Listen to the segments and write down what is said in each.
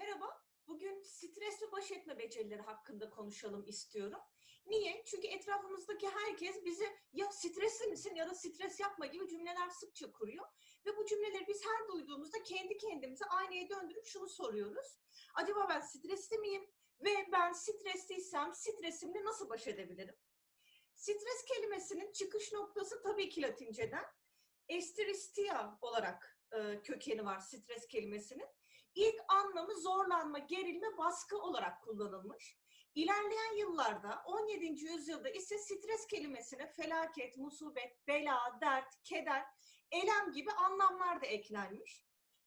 Merhaba, bugün stresle baş etme becerileri hakkında konuşalım istiyorum. Niye? Çünkü etrafımızdaki herkes bize ya stresli misin ya da stres yapma gibi cümleler sıkça kuruyor. Ve bu cümleleri biz her duyduğumuzda kendi kendimize aynaya döndürüp şunu soruyoruz. Acaba ben stresli miyim? Ve ben stresliysem stresimle nasıl baş edebilirim? Stres kelimesinin çıkış noktası tabii ki Latinceden. Esteristia olarak e, kökeni var stres kelimesinin. İlk anlamı zorlanma, gerilme, baskı olarak kullanılmış. İlerleyen yıllarda 17. yüzyılda ise stres kelimesine felaket, musibet, bela, dert, keder, elem gibi anlamlar da eklenmiş.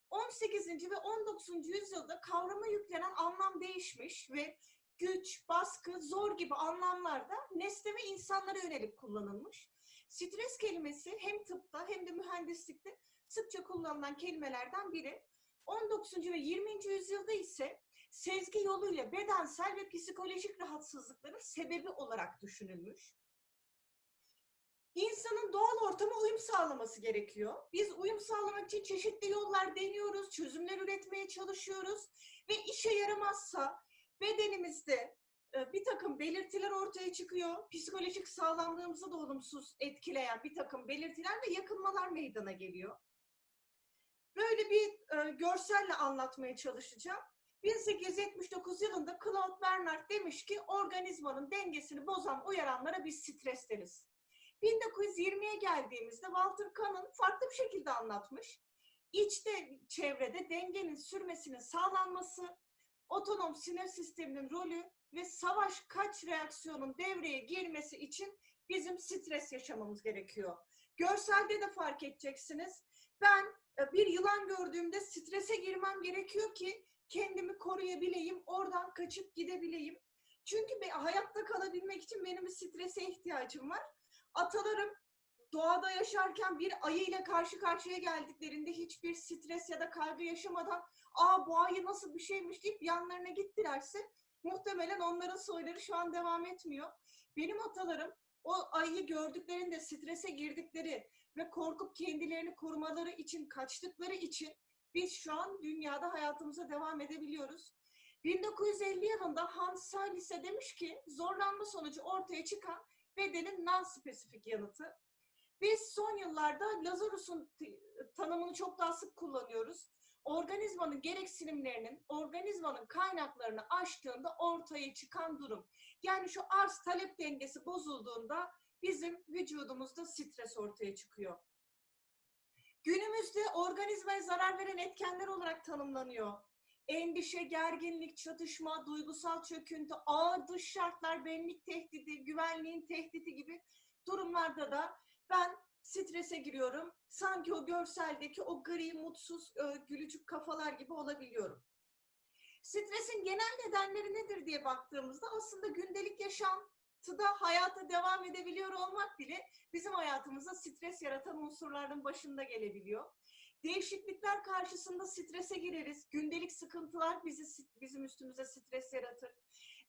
18. ve 19. yüzyılda kavrama yüklenen anlam değişmiş ve güç, baskı, zor gibi anlamlarda nesne ve insanlara yönelik kullanılmış. Stres kelimesi hem tıpta hem de mühendislikte sıkça kullanılan kelimelerden biri. 19. ve 20. yüzyılda ise sezgi yoluyla bedensel ve psikolojik rahatsızlıkların sebebi olarak düşünülmüş. İnsanın doğal ortama uyum sağlaması gerekiyor. Biz uyum sağlamak için çeşitli yollar deniyoruz, çözümler üretmeye çalışıyoruz ve işe yaramazsa bedenimizde e, bir takım belirtiler ortaya çıkıyor. Psikolojik sağlamlığımızı da olumsuz etkileyen bir takım belirtiler ve yakınmalar meydana geliyor. Böyle bir e, görselle anlatmaya çalışacağım. 1879 yılında Claude Bernard demiş ki organizmanın dengesini bozan uyaranlara biz stres deriz. 1920'ye geldiğimizde Walter Kahn farklı bir şekilde anlatmış. İçte çevrede dengenin sürmesinin sağlanması, otonom sinir sisteminin rolü ve savaş kaç reaksiyonun devreye girmesi için bizim stres yaşamamız gerekiyor. Görselde de fark edeceksiniz. Ben bir yılan gördüğümde strese girmem gerekiyor ki kendimi koruyabileyim, oradan kaçıp gidebileyim. Çünkü hayatta kalabilmek için benim strese ihtiyacım var. Atalarım doğada yaşarken bir ayı ile karşı karşıya geldiklerinde hiçbir stres ya da kaygı yaşamadan aa bu ayı nasıl bir şeymiş deyip yanlarına gittilerse muhtemelen onların soyları şu an devam etmiyor. Benim atalarım o ayıyı gördüklerinde strese girdikleri ve korkup kendilerini korumaları için kaçtıkları için biz şu an dünyada hayatımıza devam edebiliyoruz. 1950 yılında Hans Salise demiş ki zorlanma sonucu ortaya çıkan bedenin non-spesifik yanıtı. Biz son yıllarda Lazarus'un tanımını çok daha sık kullanıyoruz. Organizmanın gereksinimlerinin, organizmanın kaynaklarını aştığında ortaya çıkan durum. Yani şu arz talep dengesi bozulduğunda bizim vücudumuzda stres ortaya çıkıyor. Günümüzde organizmaya zarar veren etkenler olarak tanımlanıyor. Endişe, gerginlik, çatışma, duygusal çöküntü, ağır dış şartlar, benlik tehdidi, güvenliğin tehdidi gibi durumlarda da ben strese giriyorum. Sanki o görseldeki o gri, mutsuz, gülücük kafalar gibi olabiliyorum. Stresin genel nedenleri nedir diye baktığımızda aslında gündelik yaşantıda hayata devam edebiliyor olmak bile bizim hayatımızda stres yaratan unsurların başında gelebiliyor. Değişiklikler karşısında strese gireriz. Gündelik sıkıntılar bizi bizim üstümüze stres yaratır.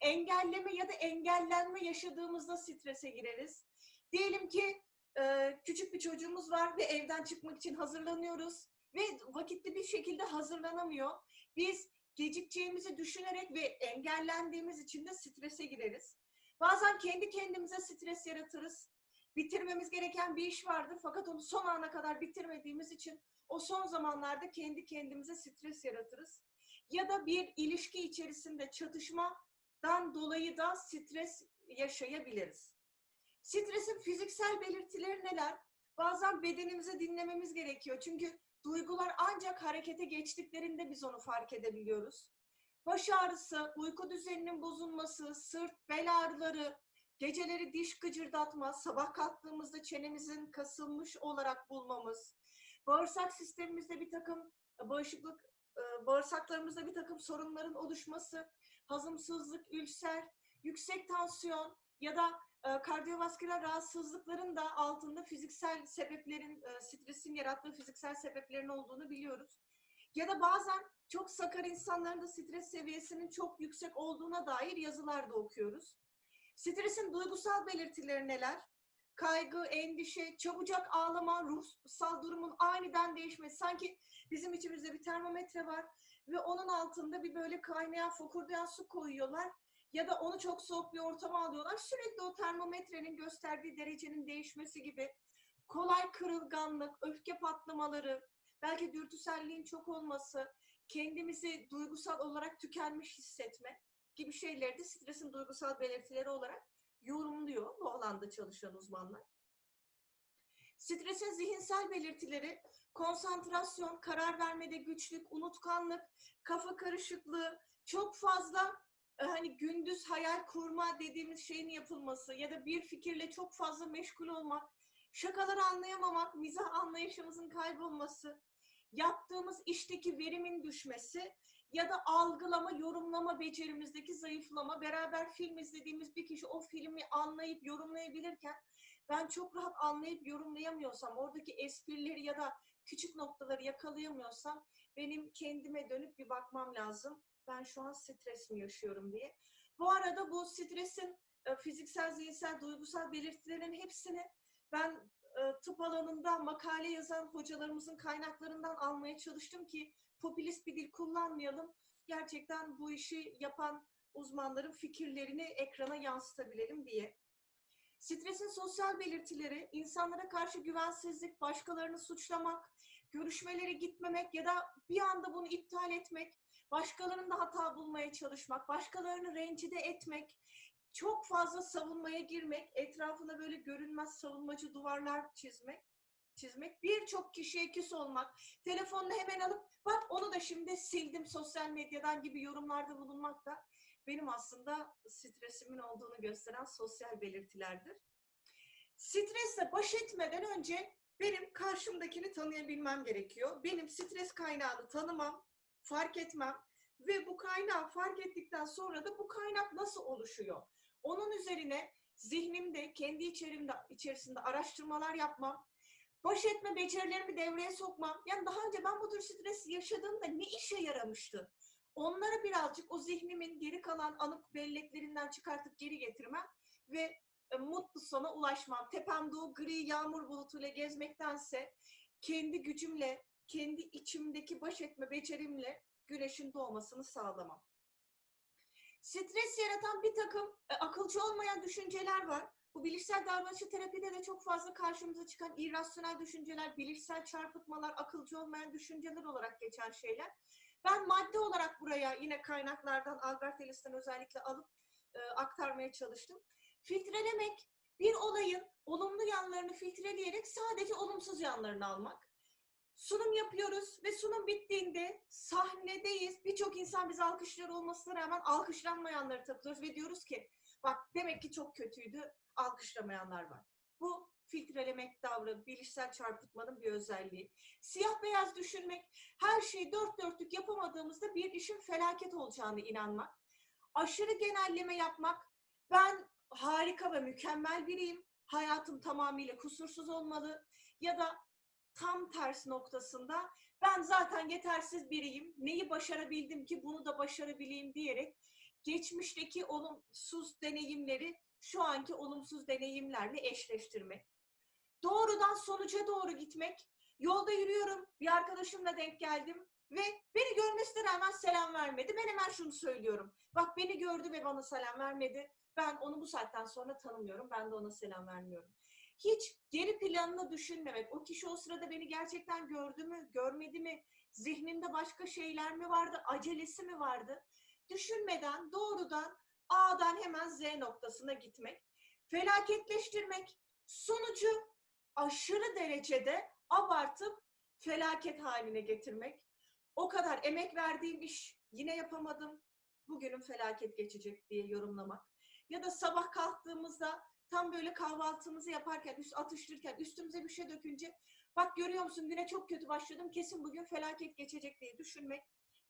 Engelleme ya da engellenme yaşadığımızda strese gireriz. Diyelim ki e, küçük bir çocuğumuz var ve evden çıkmak için hazırlanıyoruz ve vakitli bir şekilde hazırlanamıyor. Biz gecikeceğimizi düşünerek ve engellendiğimiz için de strese gireriz. Bazen kendi kendimize stres yaratırız. Bitirmemiz gereken bir iş vardır fakat onu son ana kadar bitirmediğimiz için o son zamanlarda kendi kendimize stres yaratırız. Ya da bir ilişki içerisinde çatışmadan dolayı da stres yaşayabiliriz. Stresin fiziksel belirtileri neler? Bazen bedenimizi dinlememiz gerekiyor. Çünkü duygular ancak harekete geçtiklerinde biz onu fark edebiliyoruz. Baş ağrısı, uyku düzeninin bozulması, sırt, bel ağrıları, geceleri diş gıcırdatma, sabah kalktığımızda çenemizin kasılmış olarak bulmamız, bağırsak sistemimizde bir takım bağışıklık, bağırsaklarımızda bir takım sorunların oluşması, hazımsızlık, ülser, yüksek tansiyon ya da kardiyovasküler rahatsızlıkların da altında fiziksel sebeplerin, stresin yarattığı fiziksel sebeplerin olduğunu biliyoruz. Ya da bazen çok sakar insanların da stres seviyesinin çok yüksek olduğuna dair yazılar da okuyoruz. Stresin duygusal belirtileri neler? kaygı, endişe, çabucak ağlama, ruhsal durumun aniden değişmesi. Sanki bizim içimizde bir termometre var ve onun altında bir böyle kaynayan, fokurdayan su koyuyorlar. Ya da onu çok soğuk bir ortama alıyorlar. Sürekli o termometrenin gösterdiği derecenin değişmesi gibi kolay kırılganlık, öfke patlamaları, belki dürtüselliğin çok olması, kendimizi duygusal olarak tükenmiş hissetme gibi şeyleri de stresin duygusal belirtileri olarak yorumluyor bu alanda çalışan uzmanlar. Stresin zihinsel belirtileri konsantrasyon, karar vermede güçlük, unutkanlık, kafa karışıklığı, çok fazla e, hani gündüz hayal kurma dediğimiz şeyin yapılması ya da bir fikirle çok fazla meşgul olmak, şakaları anlayamamak, mizah anlayışımızın kaybolması, yaptığımız işteki verimin düşmesi ya da algılama, yorumlama becerimizdeki zayıflama. Beraber film izlediğimiz bir kişi o filmi anlayıp yorumlayabilirken ben çok rahat anlayıp yorumlayamıyorsam, oradaki esprileri ya da küçük noktaları yakalayamıyorsam benim kendime dönüp bir bakmam lazım. Ben şu an stres mi yaşıyorum diye. Bu arada bu stresin e, fiziksel, zihinsel, duygusal belirtilerin hepsini ben tıp alanında makale yazan hocalarımızın kaynaklarından almaya çalıştım ki popülist bir dil kullanmayalım. Gerçekten bu işi yapan uzmanların fikirlerini ekrana yansıtabilelim diye. Stresin sosyal belirtileri, insanlara karşı güvensizlik, başkalarını suçlamak, görüşmelere gitmemek ya da bir anda bunu iptal etmek, başkalarında hata bulmaya çalışmak, başkalarını rencide etmek, çok fazla savunmaya girmek, etrafına böyle görünmez savunmacı duvarlar çizmek, çizmek, birçok kişiye küs olmak, telefonunu hemen alıp bak onu da şimdi sildim sosyal medyadan gibi yorumlarda bulunmak da benim aslında stresimin olduğunu gösteren sosyal belirtilerdir. Stresle baş etmeden önce benim karşımdakini tanıyabilmem gerekiyor. Benim stres kaynağını tanımam, fark etmem ve bu kaynağı fark ettikten sonra da bu kaynak nasıl oluşuyor? Onun üzerine zihnimde, kendi içerimde, içerisinde araştırmalar yapmam, baş etme becerilerimi devreye sokmam. Yani daha önce ben bu tür stres yaşadığımda ne işe yaramıştı? Onları birazcık o zihnimin geri kalan anık belleklerinden çıkartıp geri getirmem ve e, mutlu sona ulaşmam. Tepemde o gri yağmur bulutuyla gezmektense kendi gücümle, kendi içimdeki baş etme becerimle güneşin doğmasını sağlamam. Stres yaratan bir takım e, akılcı olmayan düşünceler var. Bu bilişsel davranışçı terapide de çok fazla karşımıza çıkan irrasyonel düşünceler, bilişsel çarpıtmalar, akılcı olmayan düşünceler olarak geçen şeyler. Ben madde olarak buraya yine kaynaklardan, Albert Ellis'ten özellikle alıp e, aktarmaya çalıştım. Filtrelemek, bir olayın olumlu yanlarını filtreleyerek sadece olumsuz yanlarını almak. Sunum yapıyoruz ve sunum bittiğinde sahnedeyiz. Birçok insan bizi alkışlar olmasına rağmen alkışlanmayanları takılıyoruz ve diyoruz ki bak demek ki çok kötüydü, alkışlamayanlar var. Bu filtrelemek davranı, bilişsel çarpıtmanın bir özelliği. Siyah beyaz düşünmek, her şeyi dört dörtlük yapamadığımızda bir işin felaket olacağını inanmak. Aşırı genelleme yapmak, ben harika ve mükemmel biriyim, hayatım tamamıyla kusursuz olmalı ya da tam ters noktasında ben zaten yetersiz biriyim, neyi başarabildim ki bunu da başarabileyim diyerek geçmişteki olumsuz deneyimleri şu anki olumsuz deneyimlerle eşleştirmek. Doğrudan sonuca doğru gitmek. Yolda yürüyorum, bir arkadaşımla denk geldim ve beni görmesine rağmen selam vermedi. Ben hemen şunu söylüyorum. Bak beni gördü ve bana selam vermedi. Ben onu bu saatten sonra tanımıyorum. Ben de ona selam vermiyorum. Hiç geri planını düşünmemek. O kişi o sırada beni gerçekten gördü mü, görmedi mi? Zihninde başka şeyler mi vardı? Acelesi mi vardı? Düşünmeden doğrudan A'dan hemen Z noktasına gitmek. Felaketleştirmek. Sonucu aşırı derecede abartıp felaket haline getirmek. O kadar emek verdiğim iş yine yapamadım. Bugünün felaket geçecek diye yorumlamak. Ya da sabah kalktığımızda tam böyle kahvaltımızı yaparken, üst atıştırırken üstümüze bir şey dökünce bak görüyor musun güne çok kötü başladım kesin bugün felaket geçecek diye düşünmek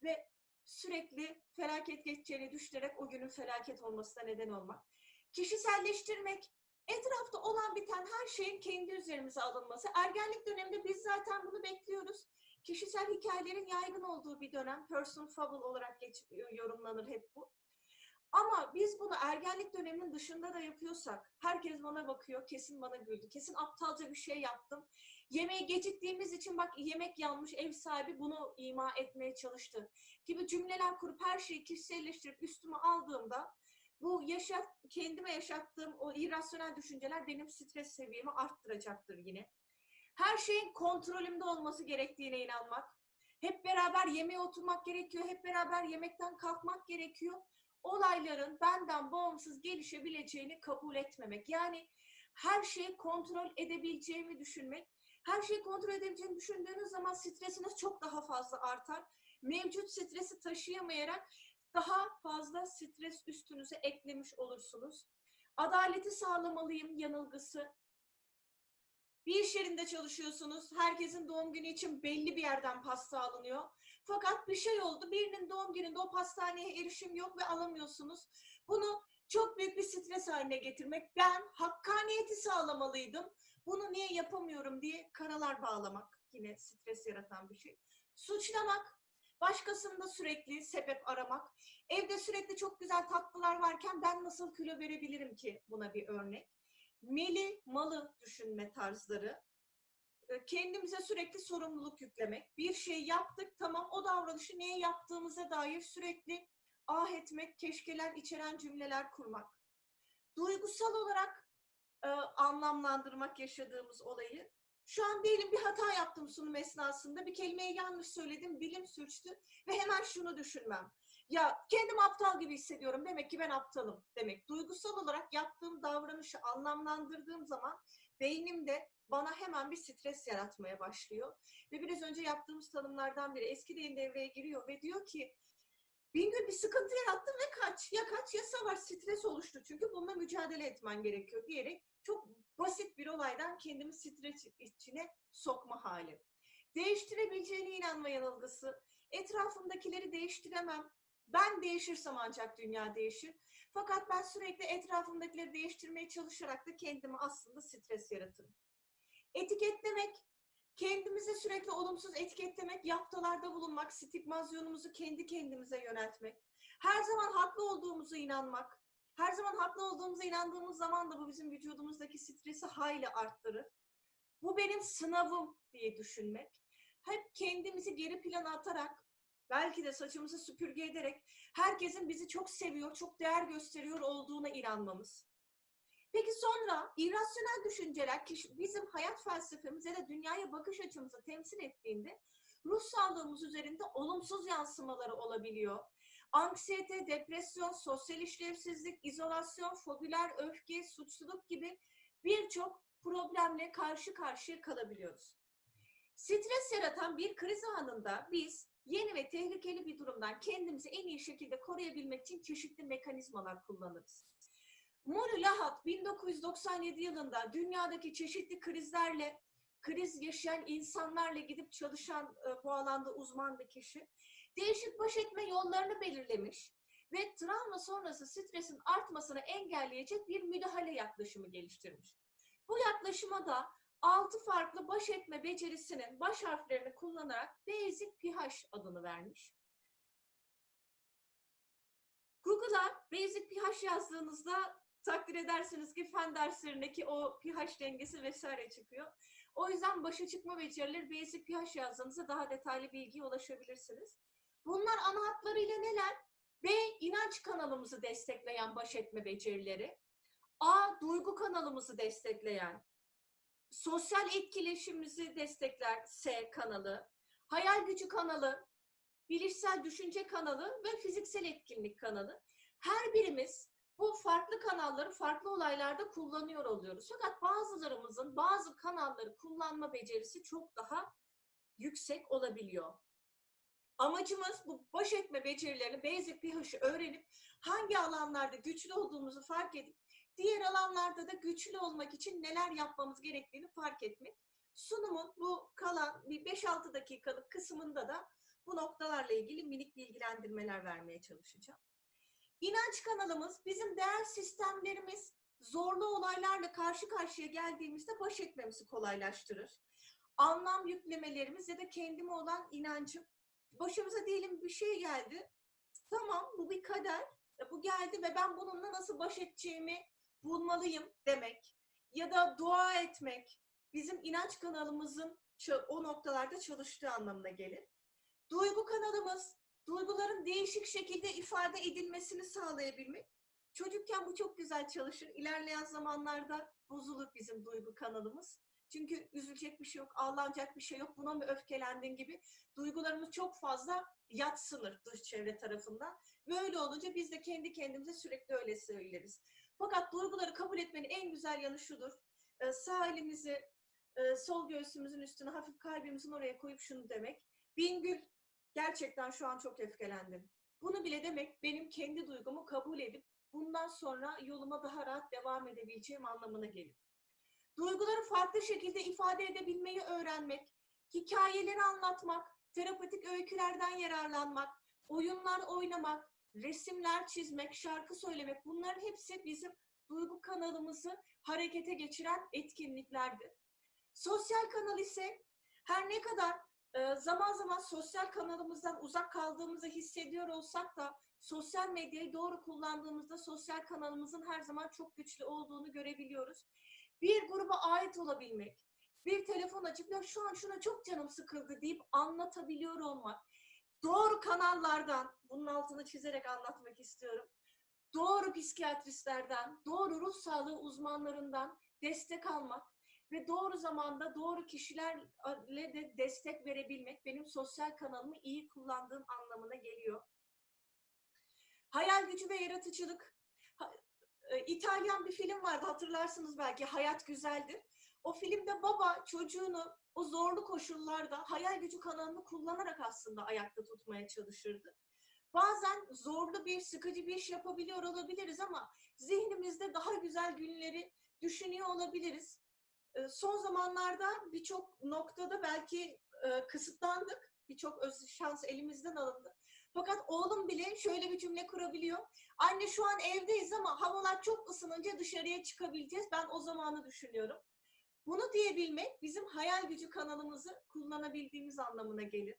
ve sürekli felaket geçeceğini düşünerek o günün felaket olmasına neden olmak. Kişiselleştirmek, etrafta olan biten her şeyin kendi üzerimize alınması. Ergenlik döneminde biz zaten bunu bekliyoruz. Kişisel hikayelerin yaygın olduğu bir dönem, person fable olarak geç, yorumlanır hep bu. Ama biz bunu ergenlik döneminin dışında da yapıyorsak, herkes bana bakıyor, kesin bana güldü, kesin aptalca bir şey yaptım. Yemeğe geciktiğimiz için bak yemek yanmış, ev sahibi bunu ima etmeye çalıştı gibi cümleler kurup her şeyi kişiselleştirip üstüme aldığımda bu yaşat, kendime yaşattığım o irrasyonel düşünceler benim stres seviyemi arttıracaktır yine. Her şeyin kontrolümde olması gerektiğine inanmak. Hep beraber yemeğe oturmak gerekiyor, hep beraber yemekten kalkmak gerekiyor olayların benden bağımsız gelişebileceğini kabul etmemek. Yani her şeyi kontrol edebileceğimi düşünmek. Her şeyi kontrol edebileceğini düşündüğünüz zaman stresiniz çok daha fazla artar. Mevcut stresi taşıyamayarak daha fazla stres üstünüze eklemiş olursunuz. Adaleti sağlamalıyım yanılgısı. Bir iş yerinde çalışıyorsunuz. Herkesin doğum günü için belli bir yerden pasta alınıyor. Fakat bir şey oldu. Birinin doğum gününde o pastaneye erişim yok ve alamıyorsunuz. Bunu çok büyük bir stres haline getirmek. Ben hakkaniyeti sağlamalıydım. Bunu niye yapamıyorum diye karalar bağlamak. Yine stres yaratan bir şey. Suçlamak. Başkasında sürekli sebep aramak. Evde sürekli çok güzel tatlılar varken ben nasıl kilo verebilirim ki buna bir örnek. Meli malı düşünme tarzları kendimize sürekli sorumluluk yüklemek. Bir şey yaptık tamam o davranışı niye yaptığımıza dair sürekli ah etmek, keşkeler içeren cümleler kurmak. Duygusal olarak e, anlamlandırmak yaşadığımız olayı. Şu an diyelim bir hata yaptım sunum esnasında, bir kelimeyi yanlış söyledim, dilim sürçtü ve hemen şunu düşünmem. Ya kendim aptal gibi hissediyorum, demek ki ben aptalım demek. Duygusal olarak yaptığım davranışı anlamlandırdığım zaman beynimde bana hemen bir stres yaratmaya başlıyor. Ve biraz önce yaptığımız tanımlardan biri eski dilin devreye giriyor ve diyor ki Bingöl bir sıkıntı yarattın ve kaç. Ya kaç ya savaş stres oluştu. Çünkü bununla mücadele etmen gerekiyor diyerek çok basit bir olaydan kendimi stres içine sokma hali. Değiştirebileceğine inanma yanılgısı. Etrafımdakileri değiştiremem. Ben değişirsem ancak dünya değişir. Fakat ben sürekli etrafımdakileri değiştirmeye çalışarak da kendime aslında stres yaratırım. Etiketlemek, kendimize sürekli olumsuz etiketlemek, yaptalarda bulunmak, stigmazyonumuzu kendi kendimize yöneltmek. Her zaman haklı olduğumuzu inanmak. Her zaman haklı olduğumuza inandığımız zaman da bu bizim vücudumuzdaki stresi hayli arttırır. Bu benim sınavım diye düşünmek. Hep kendimizi geri plana atarak, belki de saçımızı süpürge ederek herkesin bizi çok seviyor, çok değer gösteriyor olduğuna inanmamız. Peki sonra irrasyonel düşünceler bizim hayat felsefemiz ya da dünyaya bakış açımızı temsil ettiğinde ruh sağlığımız üzerinde olumsuz yansımaları olabiliyor. Anksiyete, depresyon, sosyal işlevsizlik, izolasyon, fobiler, öfke, suçluluk gibi birçok problemle karşı karşıya kalabiliyoruz. Stres yaratan bir kriz anında biz yeni ve tehlikeli bir durumdan kendimizi en iyi şekilde koruyabilmek için çeşitli mekanizmalar kullanırız. Mori Lahat 1997 yılında dünyadaki çeşitli krizlerle, kriz yaşayan insanlarla gidip çalışan e, bu alanda uzman bir kişi, değişik baş etme yollarını belirlemiş ve travma sonrası stresin artmasını engelleyecek bir müdahale yaklaşımı geliştirmiş. Bu yaklaşıma da altı farklı baş etme becerisinin baş harflerini kullanarak Basic pH adını vermiş. Google'a Basic pH yazdığınızda takdir edersiniz ki fen derslerindeki o pH dengesi vesaire çıkıyor. O yüzden başa çıkma becerileri Basic pH yazdığınızda daha detaylı bilgiye ulaşabilirsiniz. Bunlar ana hatlarıyla neler? B. inanç kanalımızı destekleyen baş etme becerileri. A. Duygu kanalımızı destekleyen. Sosyal etkileşimimizi destekler S kanalı. Hayal gücü kanalı. Bilişsel düşünce kanalı ve fiziksel etkinlik kanalı. Her birimiz bu farklı kanalları farklı olaylarda kullanıyor oluyoruz. Fakat bazılarımızın bazı kanalları kullanma becerisi çok daha yüksek olabiliyor. Amacımız bu baş etme becerilerini basic pH'ı öğrenip hangi alanlarda güçlü olduğumuzu fark edip diğer alanlarda da güçlü olmak için neler yapmamız gerektiğini fark etmek. Sunumun bu kalan bir 5-6 dakikalık kısmında da bu noktalarla ilgili minik bilgilendirmeler vermeye çalışacağım. İnanç kanalımız bizim değer sistemlerimiz zorlu olaylarla karşı karşıya geldiğimizde baş etmemizi kolaylaştırır. Anlam yüklemelerimiz ya da kendime olan inancım. Başımıza diyelim bir şey geldi. Tamam bu bir kader e, bu geldi ve ben bununla nasıl baş edeceğimi bulmalıyım demek ya da dua etmek bizim inanç kanalımızın o noktalarda çalıştığı anlamına gelir. Duygu kanalımız duyguların değişik şekilde ifade edilmesini sağlayabilmek. Çocukken bu çok güzel çalışır. İlerleyen zamanlarda bozulur bizim duygu kanalımız. Çünkü üzülecek bir şey yok, ağlanacak bir şey yok. Buna mı öfkelendin gibi duygularımız çok fazla yatsınır dış çevre tarafından. Böyle olunca biz de kendi kendimize sürekli öyle söyleriz. Fakat duyguları kabul etmenin en güzel yanı şudur. Ee, sağ elimizi e, sol göğsümüzün üstüne hafif kalbimizin oraya koyup şunu demek. Bingül gerçekten şu an çok öfkelendim. Bunu bile demek benim kendi duygumu kabul edip bundan sonra yoluma daha rahat devam edebileceğim anlamına gelir. Duyguları farklı şekilde ifade edebilmeyi öğrenmek, hikayeleri anlatmak, terapatik öykülerden yararlanmak, oyunlar oynamak, resimler çizmek, şarkı söylemek bunların hepsi bizim duygu kanalımızı harekete geçiren etkinliklerdir. Sosyal kanal ise her ne kadar zaman zaman sosyal kanalımızdan uzak kaldığımızı hissediyor olsak da sosyal medyayı doğru kullandığımızda sosyal kanalımızın her zaman çok güçlü olduğunu görebiliyoruz. Bir gruba ait olabilmek, bir telefon açıp ya şu an şuna çok canım sıkıldı deyip anlatabiliyor olmak, doğru kanallardan, bunun altını çizerek anlatmak istiyorum, doğru psikiyatristlerden, doğru ruh sağlığı uzmanlarından destek almak ve doğru zamanda doğru kişilerle de destek verebilmek benim sosyal kanalımı iyi kullandığım anlamına geliyor. Hayal gücü ve yaratıcılık. E, İtalyan bir film vardı hatırlarsınız belki Hayat Güzeldir. O filmde baba çocuğunu o zorlu koşullarda hayal gücü kanalını kullanarak aslında ayakta tutmaya çalışırdı. Bazen zorlu bir, sıkıcı bir iş yapabiliyor olabiliriz ama zihnimizde daha güzel günleri düşünüyor olabiliriz. E, Son zamanlarda birçok noktada belki e, kısıtlandık. Birçok öz şans elimizden alındı. Fakat oğlum bile şöyle bir cümle kurabiliyor. Anne şu an evdeyiz ama havalar çok ısınınca dışarıya çıkabileceğiz. Ben o zamanı düşünüyorum. Bunu diyebilmek bizim hayal gücü kanalımızı kullanabildiğimiz anlamına gelir.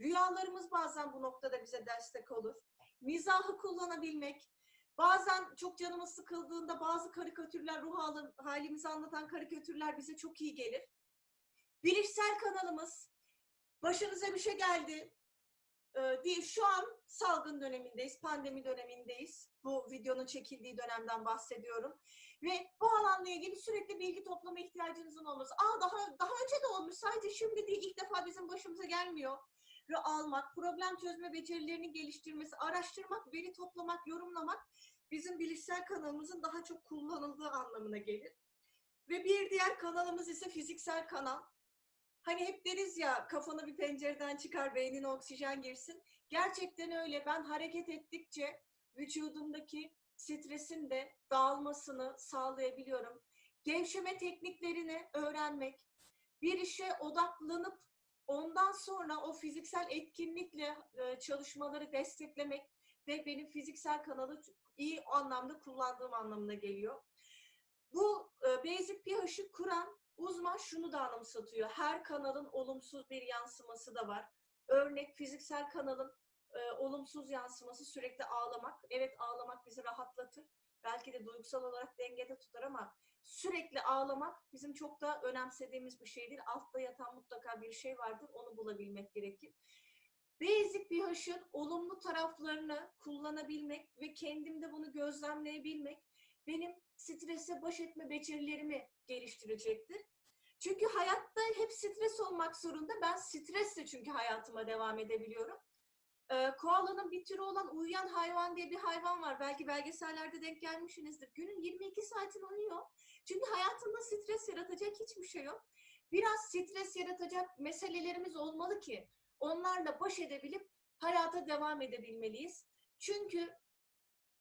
Rüyalarımız bazen bu noktada bize destek olur. Mizahı kullanabilmek, bazen çok canımız sıkıldığında bazı karikatürler, ruh halimizi anlatan karikatürler bize çok iyi gelir. Bilişsel kanalımız, başınıza bir şey geldi, ee, değil. Şu an salgın dönemindeyiz, pandemi dönemindeyiz. Bu videonun çekildiği dönemden bahsediyorum. Ve bu alanla ilgili sürekli bilgi toplama ihtiyacınızın olması. Aa daha daha önce de olmuş. Sadece şimdi değil, ilk defa bizim başımıza gelmiyor. Almak, problem çözme becerilerini geliştirmesi, araştırmak, veri toplamak, yorumlamak bizim bilişsel kanalımızın daha çok kullanıldığı anlamına gelir. Ve bir diğer kanalımız ise fiziksel kanal. Hani hep deriz ya kafana bir pencereden çıkar beynine oksijen girsin. Gerçekten öyle. Ben hareket ettikçe vücudumdaki stresin de dağılmasını sağlayabiliyorum. Gevşeme tekniklerini öğrenmek, bir işe odaklanıp ondan sonra o fiziksel etkinlikle e, çalışmaları desteklemek de benim fiziksel kanalı iyi anlamda kullandığım anlamına geliyor. Bu e, Basic pH'i kuran uzman şunu da anımsatıyor. Her kanalın olumsuz bir yansıması da var. Örnek fiziksel kanalın e, olumsuz yansıması sürekli ağlamak. Evet ağlamak bizi rahatlatır. Belki de duygusal olarak dengede tutar ama sürekli ağlamak bizim çok da önemsediğimiz bir şeydir. Altta yatan mutlaka bir şey vardır. Onu bulabilmek gerekir. Basic bir haşın olumlu taraflarını kullanabilmek ve kendimde bunu gözlemleyebilmek benim strese baş etme becerilerimi geliştirecektir. Çünkü hayatta hep stres olmak zorunda. Ben stresle çünkü hayatıma devam edebiliyorum. Ee, koalanın bir türü olan uyuyan hayvan diye bir hayvan var. Belki belgesellerde denk gelmişsinizdir. Günün 22 saatini uyuyor. Çünkü hayatında stres yaratacak hiçbir şey yok. Biraz stres yaratacak meselelerimiz olmalı ki onlarla baş edebilip hayata devam edebilmeliyiz. Çünkü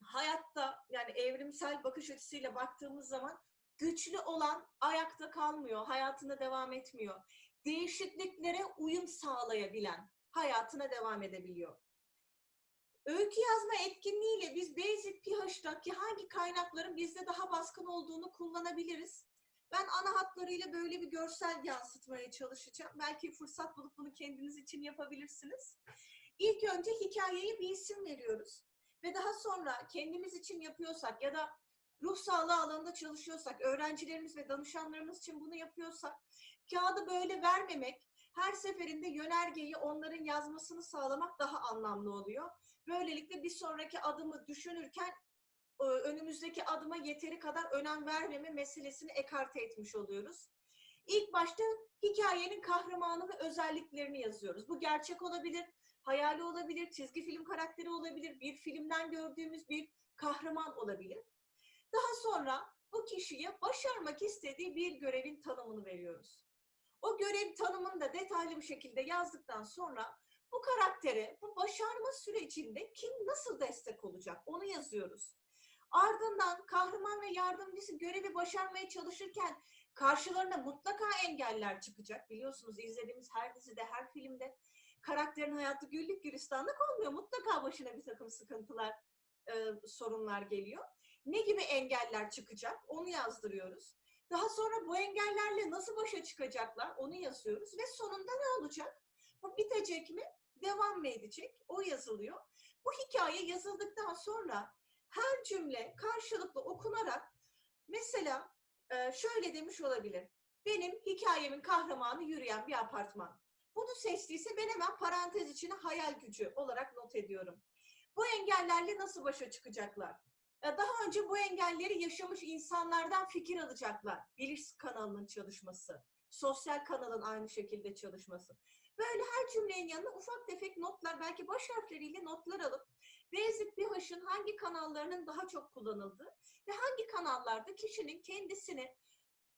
hayatta yani evrimsel bakış açısıyla baktığımız zaman güçlü olan ayakta kalmıyor, hayatına devam etmiyor. Değişikliklere uyum sağlayabilen hayatına devam edebiliyor. Öykü yazma etkinliğiyle biz Basic pH'taki hangi kaynakların bizde daha baskın olduğunu kullanabiliriz. Ben ana hatlarıyla böyle bir görsel yansıtmaya çalışacağım. Belki fırsat bulup bunu kendiniz için yapabilirsiniz. İlk önce hikayeye bir isim veriyoruz. ve daha sonra kendimiz için yapıyorsak ya da ruh sağlığı alanında çalışıyorsak, öğrencilerimiz ve danışanlarımız için bunu yapıyorsak, kağıdı böyle vermemek, her seferinde yönergeyi onların yazmasını sağlamak daha anlamlı oluyor. Böylelikle bir sonraki adımı düşünürken e, önümüzdeki adıma yeteri kadar önem vermeme meselesini ekarte etmiş oluyoruz. İlk başta hikayenin kahramanı ve özelliklerini yazıyoruz. Bu gerçek olabilir, hayali olabilir, çizgi film karakteri olabilir, bir filmden gördüğümüz bir kahraman olabilir. Daha sonra bu kişiye başarmak istediği bir görevin tanımını veriyoruz. O görev tanımını da detaylı bir şekilde yazdıktan sonra bu karaktere bu başarma sürecinde kim nasıl destek olacak onu yazıyoruz. Ardından kahraman ve yardımcısı görevi başarmaya çalışırken karşılarına mutlaka engeller çıkacak. Biliyorsunuz izlediğimiz her dizide, her filmde karakterin hayatı güllük gülistanlık olmuyor. Mutlaka başına bir takım sıkıntılar, e, sorunlar geliyor. Ne gibi engeller çıkacak onu yazdırıyoruz. Daha sonra bu engellerle nasıl başa çıkacaklar onu yazıyoruz ve sonunda ne olacak? Bu bitecek mi? Devam mı edecek? O yazılıyor. Bu hikaye yazıldıktan sonra her cümle karşılıklı okunarak mesela e, şöyle demiş olabilir. Benim hikayemin kahramanı yürüyen bir apartman. Bunu seçtiyse ben hemen parantez içine hayal gücü olarak not ediyorum. Bu engellerle nasıl başa çıkacaklar? E, Daha önce bu engelleri yaşamış insanlardan fikir alacaklar. Biliş kanalının çalışması, sosyal kanalın aynı şekilde çalışması. Böyle her cümlenin yanına ufak tefek notlar, belki baş harfleriyle notlar alıp Basic BİHAŞ'ın hangi kanallarının daha çok kullanıldığı ve hangi kanallarda kişinin kendisini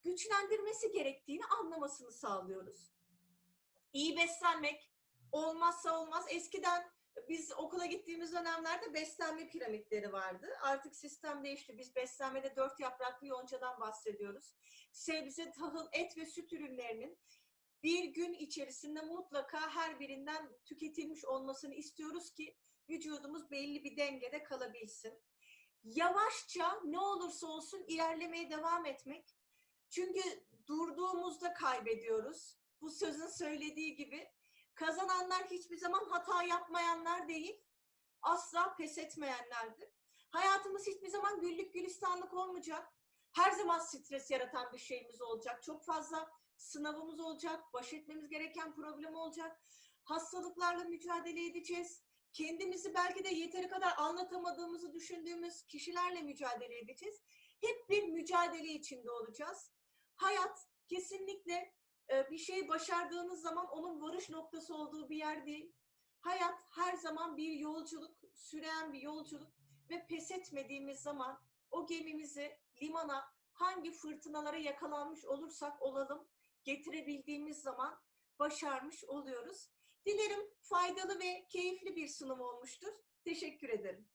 güçlendirmesi gerektiğini anlamasını sağlıyoruz. İyi beslenmek olmazsa olmaz. Eskiden biz okula gittiğimiz dönemlerde beslenme piramitleri vardı. Artık sistem değişti. Biz beslenmede dört yapraklı yoncadan bahsediyoruz. Sebze, tahıl, et ve süt ürünlerinin bir gün içerisinde mutlaka her birinden tüketilmiş olmasını istiyoruz ki vücudumuz belli bir dengede kalabilsin. Yavaşça ne olursa olsun ilerlemeye devam etmek. Çünkü durduğumuzda kaybediyoruz. Bu sözün söylediği gibi kazananlar hiçbir zaman hata yapmayanlar değil, asla pes etmeyenlerdir. Hayatımız hiçbir zaman güllük gülistanlık olmayacak. Her zaman stres yaratan bir şeyimiz olacak. Çok fazla sınavımız olacak, baş etmemiz gereken problem olacak. Hastalıklarla mücadele edeceğiz. Kendimizi belki de yeteri kadar anlatamadığımızı düşündüğümüz kişilerle mücadele edeceğiz. Hep bir mücadele içinde olacağız. Hayat kesinlikle bir şey başardığınız zaman onun varış noktası olduğu bir yer değil. Hayat her zaman bir yolculuk, süren bir yolculuk ve pes etmediğimiz zaman o gemimizi limana hangi fırtınalara yakalanmış olursak olalım getirebildiğimiz zaman başarmış oluyoruz. Dilerim faydalı ve keyifli bir sunum olmuştur. Teşekkür ederim.